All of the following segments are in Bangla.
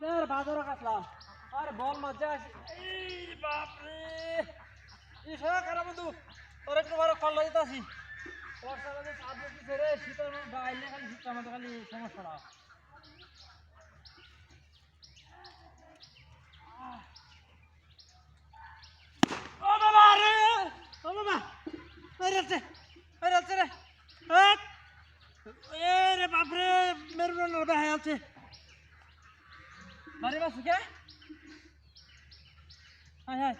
স্যার বাজারে কাটলাম। আরে বল মজা আছে। এই বাপরে! এই সব খারাপ বন্ধু? তোর একটু বড় কল দিতেছি বর্ষা বাজে চাপ দিতেছে রে, শীতের মধ্যে বাইরে খালি শীত আমাদের খালি সমস্যা না ও বাবা রে! বাবা! বাইরে আছে মেরুদণ্ড দেখা যাচ্ছে বাড়ি বাসু, কে? High high.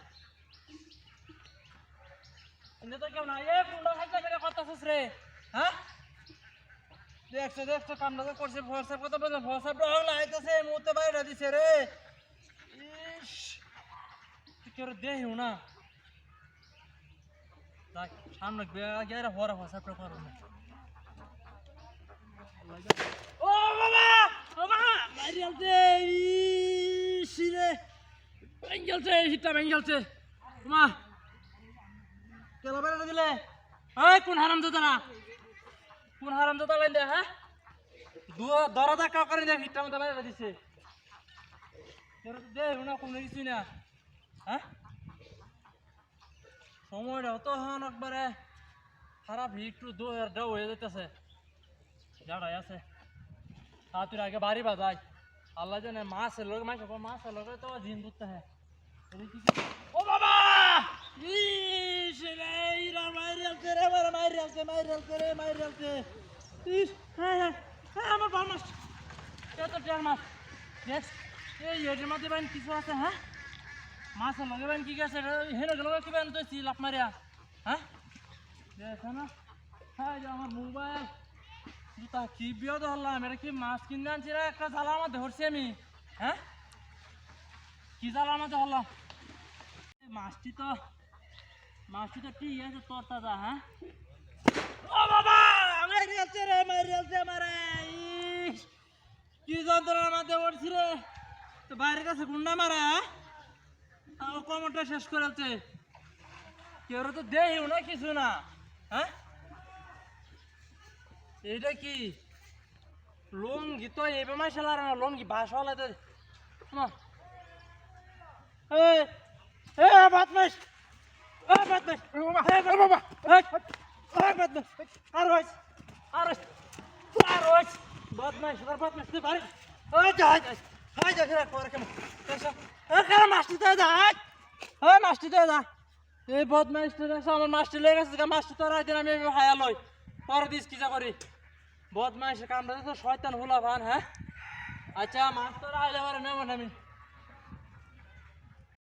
এনে তো কেউ না এ কুন্ডা খাইতে করে কথা রে? হ্যাঁ? দেখছে দেখছে কামটা তো করছে হোয়াটসঅ্যাপ কথা বলছে হোয়াটসঅ্যাপ রং লাগাইতেছে মুহূর্তে বাইরে দিছে রে। ইস, তুই কেউ দেহিও না? দেখ, সামনে গিয়ে হওয়ার হোয়াটসঅ্যাপটা করো না। ও বাবা ও বাবা মারি আলতে শিরে বেঙ্গলছে হিটটা বেঙ্গলছে মা। কেলা বেড়া দিলে এই কোন হারাম দাদা কোন হারাম দাদা লাইন দে হ্যাঁ? দু দরা কাউ করে দে হিটটা মতো বেড়া দিছে। দে না কোনো কিছুই না? হ্যাঁ? সময়টা তো হন একবারে। খারাপ একটু দু ডাউ হয়ে যেতেছে যাড়াই আছে। হাতুর আগে বাড়ি বাজাই। আল্লাহ জানে মাছের লোক মাছ মাছের লোক তো দিন ধরতে হ্যাঁ। ও বাবা! ইস রে ইরা মাইর আলতে রে মারা মাইর আলতে মাইর আলতে রে মাইর আলতে ইস হ্যাঁ হ্যাঁ আমার মাছ এত টের মাছ দেখ এই এটার মধ্যে বাইন আছে হ্যাঁ মাছের লগে বাইন কি গেছে হেন গেল কি বাইন তো লাভ মারিয়া হ্যাঁ দেখ না হ্যাঁ আমার মোবাইল জুতা কি বিয়ে ধরলাম এটা কি মাছ কিনে আনছি রে একটা জালা আমার ধরছি আমি হ্যাঁ কি জালা আমার ধরলাম এই মাছটি তো মাছটি তো ঠিক আছে তোর তাজা হ্যাঁ? ও বাবা মারি আছে রে মারি আছে মারে কি যন্ত্রণার মাঝে পড়ছি রে। তো বাইরের কাছে গুন্ডা মারা হ্যাঁ? আমার কমরটা শেষ করে আছে কেউ তো দেহিও না, কিছু না হ্যাঁ? এইটা কি? লঙ্গি তো এবে মাই সালার না, লঙ্গি বাস হলে তো বদমাস বদমাস বাবা বদমাস আর রইস আর রইস আর রইস বদমাস আর বদমাস তুই পারি ওই যা যা হাই যা ফিরা করে কেমন? কারা মাস্টি তো যা এ মাস্টি তো যা এই বদমাস আমার মাস্টি লেগে গেছে মাস্টি তো রাইতে আমি হায়া লই। পরে দিস কি যা করি। বদমাইশ কামড়াতে তো শয়তান হলা ভান হ্যাঁ? আচ্ছা মাছ তো আইলে পারে নেব আমি।